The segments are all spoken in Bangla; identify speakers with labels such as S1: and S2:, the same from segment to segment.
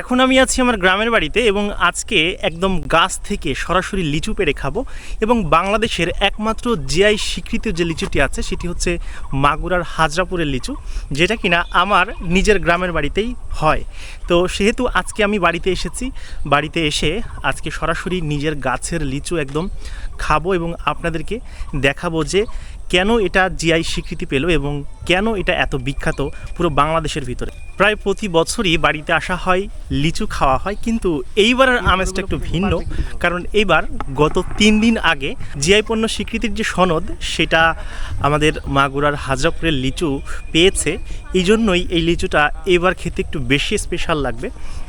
S1: এখন আমি আছি আমার গ্রামের বাড়িতে এবং আজকে একদম গাছ থেকে সরাসরি লিচু পেড়ে খাব এবং বাংলাদেশের একমাত্র জিআই স্বীকৃত যে লিচুটি আছে, সেটি হচ্ছে মাগুরার হাজরাপুরের লিচু, যেটা কিনা আমার নিজের গ্রামের বাড়িতেই হয়। তো সেহেতু আজকে আমি বাড়িতে এসেছি, বাড়িতে এসে আজকে সরাসরি নিজের গাছের লিচু একদম খাব এবং আপনাদেরকে দেখাবো যে কেন এটা জিআই স্বীকৃতি পেল এবং কেন এটা এত বিখ্যাত পুরো বাংলাদেশের ভিতরে? প্রায় প্রতি বছরই বাড়িতে আসা হয়, লিচু খাওয়া হয়, কিন্তু এইবারের আমেজটা একটু ভিন্ন, কারণ এইবার গত তিন দিন আগে জিআই পণ্য স্বীকৃতির যে সনদ, সেটা আমাদের মাগুরার হাজরাপুরের লিচু পেয়েছে। এই জন্যই এই লিচুটা এবার খেতে একটু বেশি স্পেশাল লাগবে,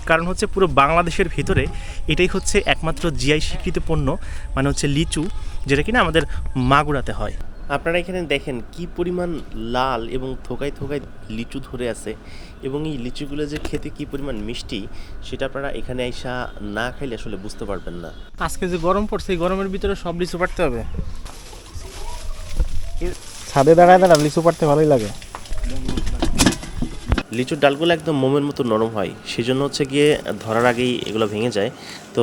S1: কারণ হচ্ছে পুরো বাংলাদেশের ভিতরে এটাই হচ্ছে একমাত্র জিআই স্বীকৃত পণ্য মানে হচ্ছে লিচু, যেটা কিনা আমাদের মাগুরাতে হয়। আপনারা এখানে দেখেন কি পরিমাণ লাল এবং থোকায় থোকায় লিচু ধরে আছে এবং এই লিচুগুলো যে খেতে কি পরিমাণ মিষ্টি সেটা আপনারা এখানে আইসা না খাইলে আসলে বুঝতে পারবেন না।
S2: আজকে যে গরম পড়ছে এই গরমের ভিতরে সব লিচু পাড়তে হবে।
S3: ছাদে দাঁড়ায় দাঁড়া লিচু পাড়তে ভালোই লাগে।
S1: লিচুর ডালগুলো একদম মোমের মতো নরম হয় সেই জন্য হচ্ছে গিয়ে ধরার আগেই এগুলো ভেঙে যায়। তো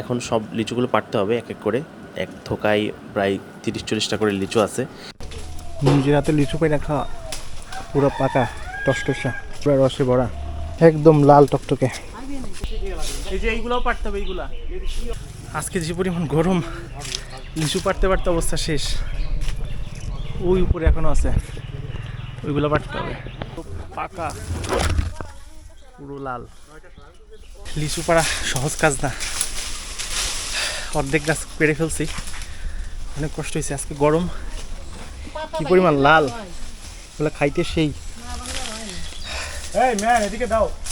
S1: এখন সব লিচুগুলো পাড়তে হবে এক এক করে। এক থোকায় প্রায় তিরিশ চল্লিশটা করে লিচু আছে।
S3: নিজের হাতে লিচু পাই না খাওয়া পুরো পাকা টসটসা পুরো রসে ভরা একদম লাল টকটকে।
S2: এই যে এইগুলোও পারতে হবে এইগুলা। আজকে যে পরিমাণ গরম লিচু পারতে পারতে অবস্থা শেষ। ওই উপরে এখনও আছে ওইগুলো পারতে হবে। পাকা পুরো লাল। লিচু পাড়া সহজ কাজ না। অর্ধেক গাছ পেরে ফেলছি। অনেক কষ্ট হয়েছে আজকে গরম। কি পরিমাণ লাল? ওগুলো খাইতে সেই।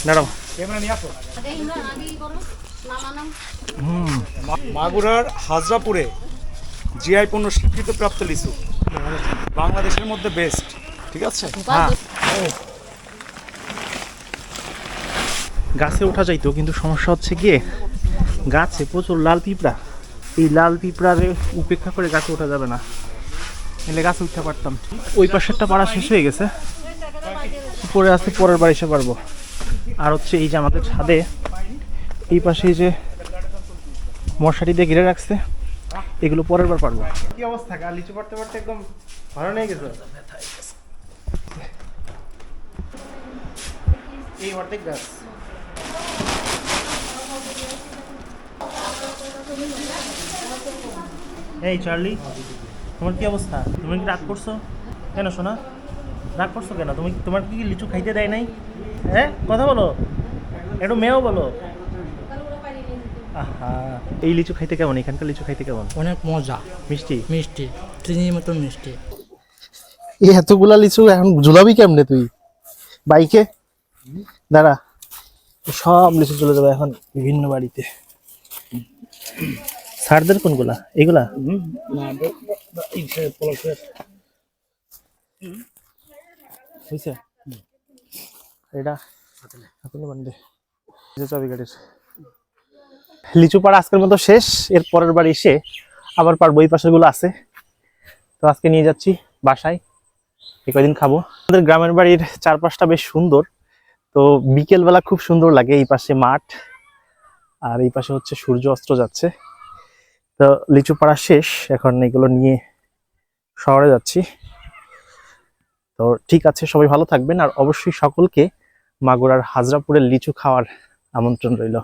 S2: দাঁড়াও।
S4: মাগুরার হাজরাপুরে জিআই পণ্য স্বীকৃতিপ্রাপ্ত লিচু। বাংলাদেশের মধ্যে বেস্ট ঠিক আছে?
S2: গাছে ওঠা যাইতো কিন্তু সমস্যা হচ্ছে গিয়ে গাছে প্রচুর লাল পিঁপড়া। এই লাল পিঁপড়ারে উপেক্ষা করে গাছে ওঠা যাবে না। এলে গাছে উঠতে পারতাম। ওই পাশেরটা পাড়া শেষ হয়ে গেছে। উপরে আসতে পরের বার এসে পারব। আর হচ্ছে এই যে আমাদের ছাদে, এই পাশে যে মশারি দিয়ে ঘিরে রাখছে, এগুলো পরের বার পারব। কি অবস্থা? গা লিচু পারতে পারতে একদম ভালো নেই গেছে এই অর্ধেক গাছ। এই চার্লি তোমার কি অবস্থা? তুমি কি রাগ করছ? কেন শোনা রাগ করছ কেন? তুমি তোমার কি লিচু খাইতে দেয় নাই? হ্যাঁ? কথা বলো। একটু মেয়েও বলো। আহা। এই লিচু খাইতে কেমন? এখানকার লিচু খাইতে কেমন?
S5: অনেক মজা।
S1: মিষ্টি?
S5: মিষ্টি। চিনির মতো মিষ্টি।
S3: এই এতগুলা লিচু এখন ঝুলাবি কেমনে তুই? বাইকে? দাঁড়া। সব লিচু চলে যাবে এখন বিভিন্ন বাড়িতে।
S1: সারদের কোনগুলা? এগুলা?
S3: লিচু পাড়া আজকের মতো শেষ, এর পরের বার এসে আবার পারব বই পাশেরগুলো আছে। তো আজকে নিয়ে যাচ্ছি বাসায় এই কয়দিন খাব। আমাদের গ্রামের বাড়ির চারপাশটা বেশ সুন্দর, তো বিকেল বেলা খুব সুন্দর লাগে এই পাশে মাঠ, আর এই পাশে হচ্ছে সূর্য অস্ত যাচ্ছে। তো লিচু পাড়া শেষ। এখন এগুলো নিয়ে শহরে যাচ্ছি। তো ঠিক আছে, সবাই ভালো থাকবেন। আর অবশ্যই সকলকে মাগুরার হাজরাপুরের লিচু খাওয়ার আমন্ত্রণ রইল।